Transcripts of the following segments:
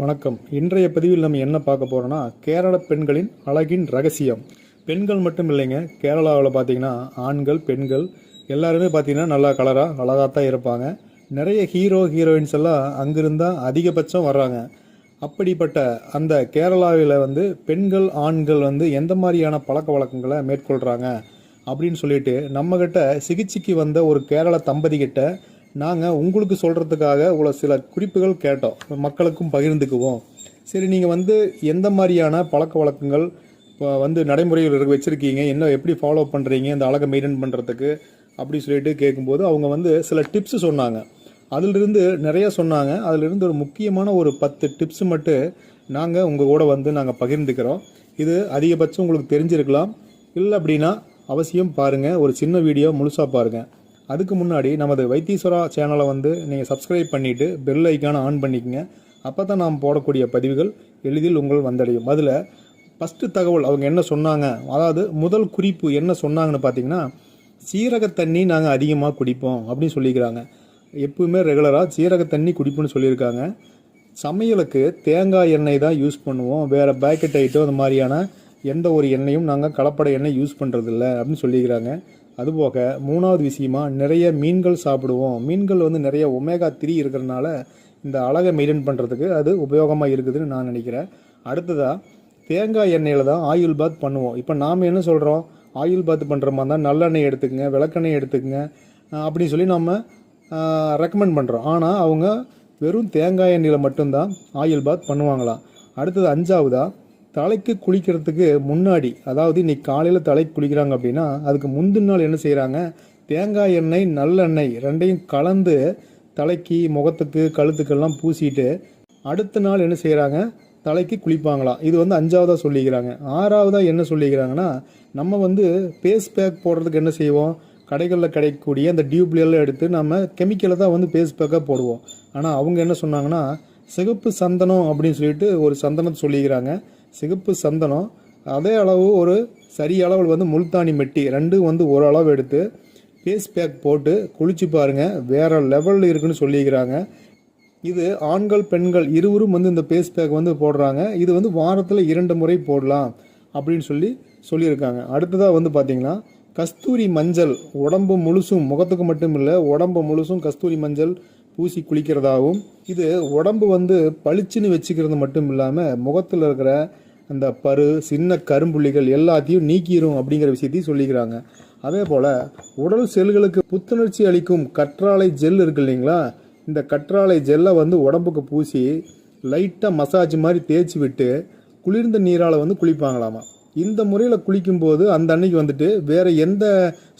வணக்கம். இன்றைய பதிவில் நம்ம என்ன பார்க்க போகிறோன்னா கேரள பெண்களின் அழகின் ரகசியம். பெண்கள் மட்டும் இல்லைங்க கேரளாவில் பார்த்தீங்கன்னா ஆண்கள் பெண்கள் எல்லாருமே பார்த்தீங்கன்னா நல்லா கலராக அழகாக தான் இருப்பாங்க. நிறைய ஹீரோ ஹீரோயின்ஸ் எல்லாம் அங்கிருந்தால் அதிகபட்சம் வர்றாங்க. அப்படிப்பட்ட அந்த கேரளாவில் வந்து பெண்கள் ஆண்கள் வந்து எந்த மாதிரியான பழக்க வழக்கங்களை மேற்கொள்கிறாங்க அப்படின்னு சொல்லிட்டு நம்மக்கிட்ட சிகிச்சைக்கு வந்த ஒரு கேரள தம்பதி கிட்ட நாங்கள் உங்களுக்கு சொல்கிறதுக்காக உள்ள சில குறிப்புகள் கேட்டோம். மக்களுக்கும் பகிர்ந்துக்குவோம். சரி நீங்கள் வந்து எந்த மாதிரியான பழக்க வழக்கங்கள் இப்போ வந்து நடைமுறையில் இருக்க வச்சுருக்கீங்க? என்ன எப்படி ஃபாலோ பண்ணுறீங்க இந்த அழகை மெயின்டைன் பண்ணுறதுக்கு அப்படி சொல்லிட்டு கேட்கும்போது அவங்க வந்து சில டிப்ஸ் சொன்னாங்க. அதிலிருந்து நிறைய சொன்னாங்க. அதிலிருந்து ஒரு முக்கியமான ஒரு பத்து டிப்ஸ் மட்டும் நாங்கள் உங்கள் கூட வந்து நாங்கள் பகிர்ந்துக்கிறோம். இது அதிகபட்சம் உங்களுக்கு தெரிஞ்சிருக்கலாம். இல்லை அப்படின்னா அவசியம் பாருங்கள் ஒரு சின்ன வீடியோ முழுசாக பாருங்கள் அதுக்கு முன்னாடி நமது வைத்தீஸ்வரா சேனலை வந்து நீங்கள் சப்ஸ்கிரைப் பண்ணிவிட்டு பெல் ஐக்கானை ஆன் பண்ணிக்கோங்க. அப்போ தான் நாம் போடக்கூடிய பதிவுகள் எளிதில் உங்கள் வந்தடையும். அதில் ஃபஸ்ட்டு தகவல் அவங்க என்ன சொன்னாங்க? அதாவது முதல் குறிப்பு என்ன சொன்னாங்கன்னு பார்த்தீங்கன்னா சீரக தண்ணி நாங்கள் அதிகமாக குடிப்போம் அப்படின்னு சொல்லிக்கிறாங்க. எப்பவுமே ரெகுலராக சீரக தண்ணி குடிப்புன்னு சொல்லியிருக்காங்க. சமையலுக்கு தேங்காய் எண்ணெய் தான் யூஸ் பண்ணுவோம். வேறு பேக்கெட் ஐட்டம் அந்த மாதிரியான எந்த ஒரு எண்ணெயும் நாங்கள் கலப்பட எண்ணெய் யூஸ் பண்ணுறதில்ல அப்படின்னு சொல்லிக்கிறாங்க. அதுபோக மூணாவது விஷயமா நிறைய மீன்கள் சாப்பிடுவோம். மீன்கள் வந்து நிறைய ஒமேகா த்ரீ இருக்கிறதுனால இந்த அழகை மெயின்டைன் பண்ணுறதுக்கு அது உபயோகமாக இருக்குதுன்னு நான் நினைக்கிறேன். அடுத்ததாக தேங்காய் எண்ணெயில் தான் ஆயில் பாத் பண்ணுவோம். இப்போ நாம் என்ன சொல்கிறோம் ஆயில் பாத் பண்ணுற மாதிரி தான் நல்லெண்ணெய் எடுத்துக்கங்க விளக்கெண்ணெய் எடுத்துக்கங்க அப்படின்னு சொல்லி நம்ம ரெக்கமெண்ட் பண்ணுறோம் ஆனால் அவங்க வெறும் தேங்காய் எண்ணெயில் மட்டும்தான் ஆயில் பாத் பண்ணுவாங்களாம். அடுத்தது அஞ்சாவதாக தலைக்கு குளிக்கிறதுக்கு முன்னாடி அதாவது இன்னைக்கு காலையில் தலைக்கு குளிக்கிறாங்க அப்படின்னா அதுக்கு முந்தின நாள் என்ன செய்கிறாங்க தேங்காய் எண்ணெய் நல்லெண்ணெய் ரெண்டையும் கலந்து தலைக்கு முகத்துக்கு கழுத்துக்கெல்லாம் பூசிட்டு அடுத்த நாள் என்ன செய்கிறாங்க தலைக்கு குளிப்பாங்களாம் இது வந்து அஞ்சாவதாக சொல்லிக்கிறாங்க. ஆறாவதாக என்ன சொல்லிக்கிறாங்கன்னா நம்ம வந்து பேஸ் பேக் போடுறதுக்கு என்ன செய்வோம்? கடைகளில் கிடைக்கக்கூடிய அந்த டியூப்லாம் எடுத்து நம்ம கெமிக்கலை தான் வந்து பேஸ் பேக்காக போடுவோம். ஆனால் அவங்க என்ன சொன்னாங்கன்னா சிகப்பு சந்தனம் அப்படின்னு சொல்லிட்டு ஒரு சந்தனத்தை சொல்லிக்கிறாங்க. சிகப்பு சந்தனம் அதே அளவு ஒரு சரி அளவில் வந்து முல்தானி மெட்டி ரெண்டும் வந்து ஒரு அளவு எடுத்து ஃபேஸ் பேக் போட்டு குளிச்சு பாருங்கள் வேறு லெவலில் இருக்குன்னு சொல்லிக்கிறாங்க. இது ஆண்கள் பெண்கள் இருவரும் வந்து இந்த ஃபேஸ் பேக் வந்து போடுறாங்க. இது வந்து வாரத்தில் இரண்டு முறை போடலாம் அப்படின்னு சொல்லி சொல்லியிருக்காங்க. அடுத்ததாக வந்து பார்த்தீங்கன்னா கஸ்தூரி மஞ்சள் உடம்பு முழுசும் முகத்துக்கு மட்டும் இல்லை உடம்பு முழுசும் கஸ்தூரி மஞ்சள் பூசி குளிக்கிறதாகவும் இது உடம்பு வந்து பளிச்சுன்னு வச்சுக்கிறது மட்டும் இல்லாமல் முகத்தில் இருக்கிற அந்த பரு சின்ன கரும்புள்ளிகள் எல்லாத்தையும் நீக்கிரும் அப்படிங்கிற விஷயத்தையும் சொல்லிக்கிறாங்க. அதே போல் உடல் செல்களுக்கு புத்துணர்ச்சி அளிக்கும் கற்றாழை ஜெல் இருக்கு இல்லைங்களா? இந்த கற்றாழை ஜெல்லை வந்து உடம்புக்கு பூசி லைட்டாக மசாஜ் மாதிரி தேய்ச்சி விட்டு குளிர்ந்த நீரால் வந்து குளிப்பாங்களாமா? இந்த முறையில் குளிக்கும்போது அந்த அன்னைக்கு வந்துட்டு வேறு எந்த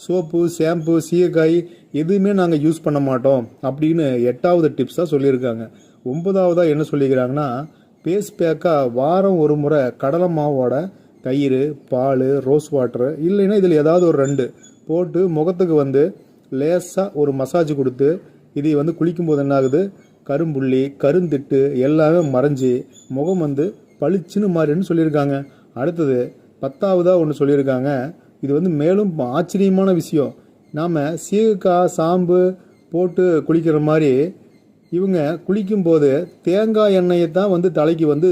சோப்பு ஷாம்பு சீயக்காய் எதுவுமே நாங்கள் யூஸ் பண்ண மாட்டோம் அப்படின்னு எட்டாவது டிப்ஸாக சொல்லியிருக்காங்க. ஒன்பதாவதாக என்ன சொல்லியிருக்கிறாங்கன்னா பேஸ் பேக்காக வாரம் ஒரு முறை கடலை மாவோட தயிர் பால் ரோஸ் வாட்டர் இல்லைன்னா இதில் ஏதாவது ஒரு ரெண்டு போட்டு முகத்துக்கு வந்து லேசாக ஒரு மசாஜ் கொடுத்து இதை வந்து குளிக்கும்போது என்ன ஆகுது? கரும்புள்ளி கருந்திட்டு எல்லாமே மறைஞ்சி முகம் வந்து பளிச்சுன்னு மாறின்னு சொல்லியிருக்காங்க. அடுத்தது பத்தாவதாக ஒன்று சொல்லியிருக்காங்க. இது வந்து மேலும் ஆச்சரியமான விஷயம். நாம் சீகக்காய் சாம்பு போட்டு குளிக்கிற மாதிரி இவங்க குளிக்கும்போது தேங்காய் எண்ணெயை தான் வந்து தலைக்கு வந்து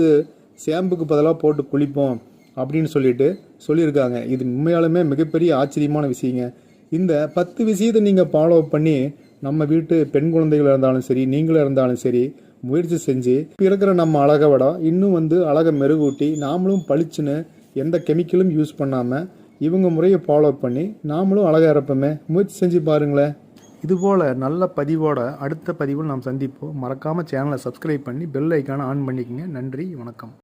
ஷாம்புக்கு பதிலாக போட்டு குளிப்போம் அப்படின்னு சொல்லிட்டு சொல்லியிருக்காங்க. இது உண்மையாலுமே மிகப்பெரிய ஆச்சரியமான விஷயங்க. இந்த பத்து விஷயத்தை நீங்கள் ஃபாலோ பண்ணி நம்ம வீட்டு பெண் குழந்தைகள் இருந்தாலும் சரி நீங்களும் இருந்தாலும் சரி முயற்சி செஞ்சு இப்போ இருக்கிற நம்ம அழகை விட இன்னும் வந்து அழகை மெருகூட்டி நாமளும் பளிச்சுன்னு எந்த கெமிக்கலும் யூஸ் பண்ணாமல் இவங்க முறையை ஃபாலோ பண்ணி நாமளும் அழகாக இருப்போமே முயற்சி செஞ்சு பாருங்களேன். இதுபோல் நல்ல பதிவோட அடுத்த பதிவில் நாம் சந்திப்போம். மறக்காமல் சேனலை சப்ஸ்கிரைப் பண்ணி பெல் ஐக்கானை ஆன் பண்ணிக்கங்க. நன்றி வணக்கம்.